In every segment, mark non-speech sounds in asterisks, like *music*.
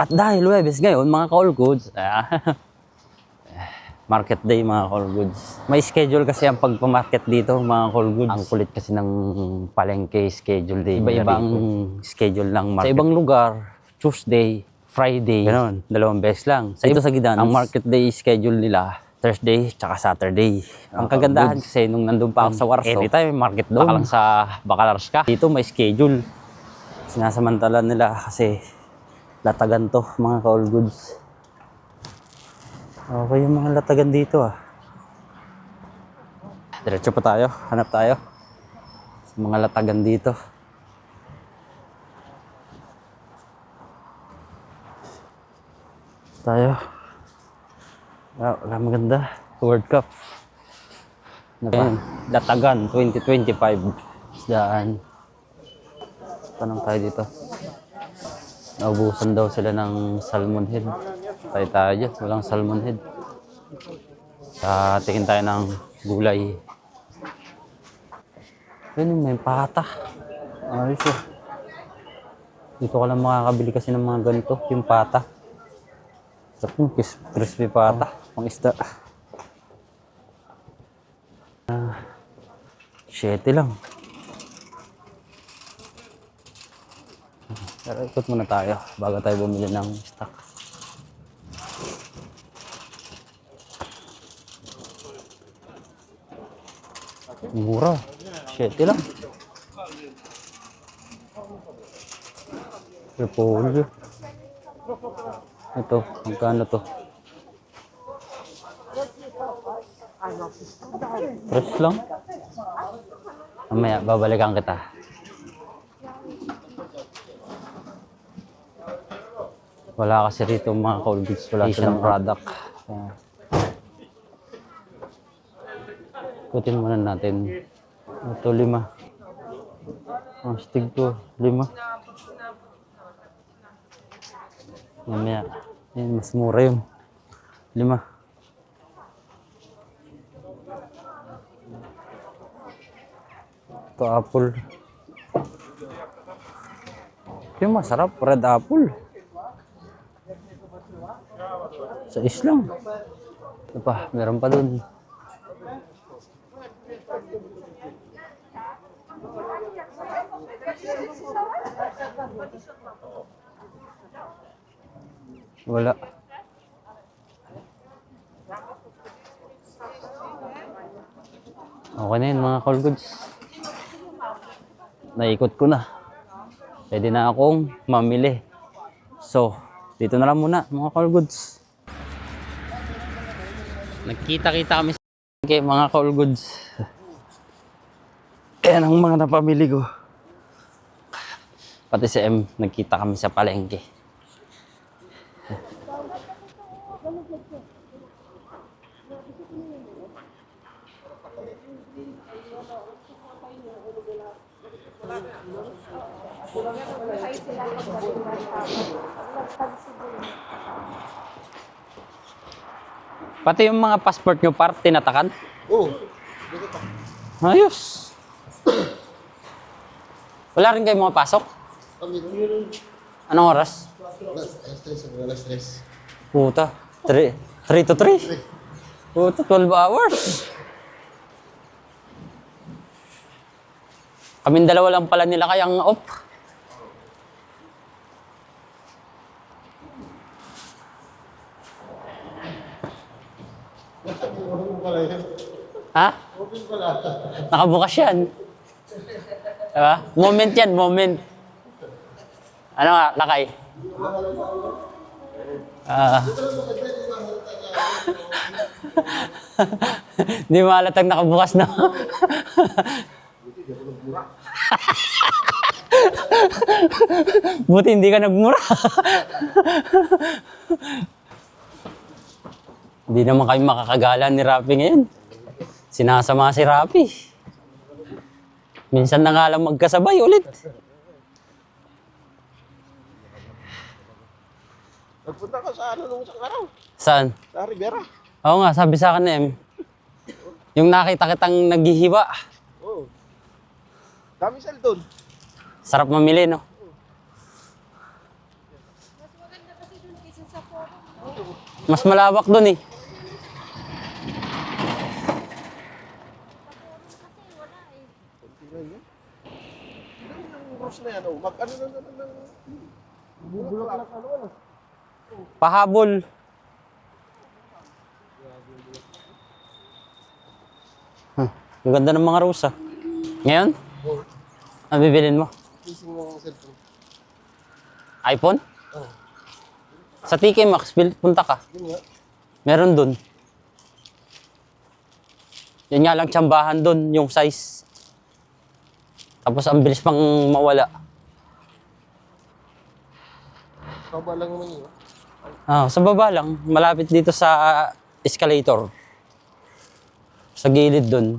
At dahil Webes ngayon, mga call goods, ah, *laughs* market day mga call goods. May schedule kasi ang pagpamarket dito mga call goods. Ang kulit kasi ng palengke schedule day. Iba-iba ang schedule ng market. Sa ibang lugar, Tuesday, Friday, ganun, dalawang beses lang. Sa ito sa Gidan, ang market day schedule nila, Thursday tsaka Saturday. Ang kagandahan kasi nung nandun pa ako sa Warsaw, anytime market doon. Baka lang sa Bacalar ka. Dito may schedule. Sinasamantala nila kasi latagan to, mga call goods. Okay yung mga latagan dito ah. Diretso pa tayo, hanap tayo. Mga latagan dito. Tayo. Ah, wala maganda. World Cup. Ayan, Latagan 2025. Isdaan. Tanong tayo dito. Naubusan daw sila ng salmon head. Tayo tayo walang salmon head. Sa tingin tayo ng gulay. Ayun, may pata. Ayos yun. Dito ka lang makakabili kasi ng mga ganito, yung pata. Sarap yung kis- crispy pata, pang isda. Ah, 7 lang. Pero ikot muna tayo bago tayo bumili ng stock. Mura. 7 lang. Repolyo. Ito, magkano to? Fresh lang. Mamaya, babalikan kita. Wala kasi rito mga cold goods. Wala silang product. Kaya, Ikutin muna natin. Ito, lima. Ang stig ko, lima. Mamaya. Yan, mas mura yun. Lima. Ito, apple. Yung masarap, red apple. Sa islang. Ito pa, meron pa dun. Wala. Okay na yun mga call goods. Naikot ko na. Pwede na akong mamili. So, dito na lang muna mga call goods. Nagkita-kita kami sa kay mga call goods. Ayan ang mga napamili ko. Pati si M, nagkita kami sa palengke. Pati yung mga passport nyo, par, tinatakan? Oo. Ayos. Wala rin kayo mga pasok? Anong oras? Alas stress, wala stress. Puta. 3, 3 to 3? Puta, 12 hours. Kaming dalawa lang pala nila kayang off. Open pala yun. Ha? Open pala. Nakabukas yan. Diba? Moment yan, moment. Ano nga, lakay? Ah. *laughs* Di malatag nakabukas na. *laughs* Buti hindi ka nagmura. *laughs* Hindi naman kayo makakagala ni Rapi ngayon. Sinasama si Rapi. Minsan na nga lang magkasabay ulit. Nagpunta ka sa ano nung isang araw. Saan? Sa Rivera. Oo nga, sabi sa akin ni Em. Yung nakita kitang naghihiwa. Oo. Dami sal doon. Sarap mamili, no? Mas malawak dun eh. Kunti lang yan. Ilan yung rose na yan? Oh, mag ano na na na na. Bubulaklak ano ano. Pahabol. Huh, ang ganda ng mga rose ah. Ngayon? Oh, Ano bibilin mo? kising mo ang cellphone. iPhone? Oh, Sa TK bil- punta ka. yun nga. Meron dun. Yun nga lang tsambahan dun, yung size. Tapos ang bilis pang mawala. Kaba lang naman yun. Ah, sa baba lang, malapit dito sa escalator. Sa gilid dun.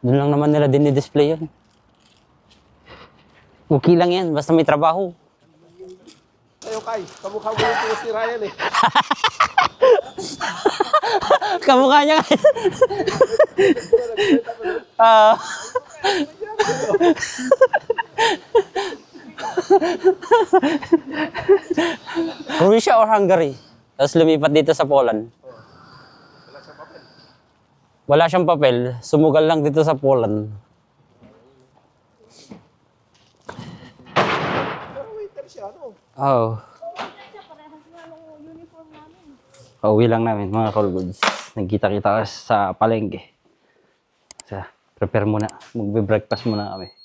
Dun lang naman nila dinidisplay yun. Okay lang yan, basta may trabaho. Tayo kay, kamukha mo yung si Ryan eh. *laughs* Kamukha niya nga. *laughs* Ah. *laughs* *laughs* Croatia or Hungary? Tapos lumipat dito sa Poland. Wala siyang papel. Sumugal lang dito sa Poland. Waiter siya, ano? Oh. Pauwi lang namin mga call goods. Nagkita-kita sa palengke. Sa prepare muna. Magbe-breakfast muna kami.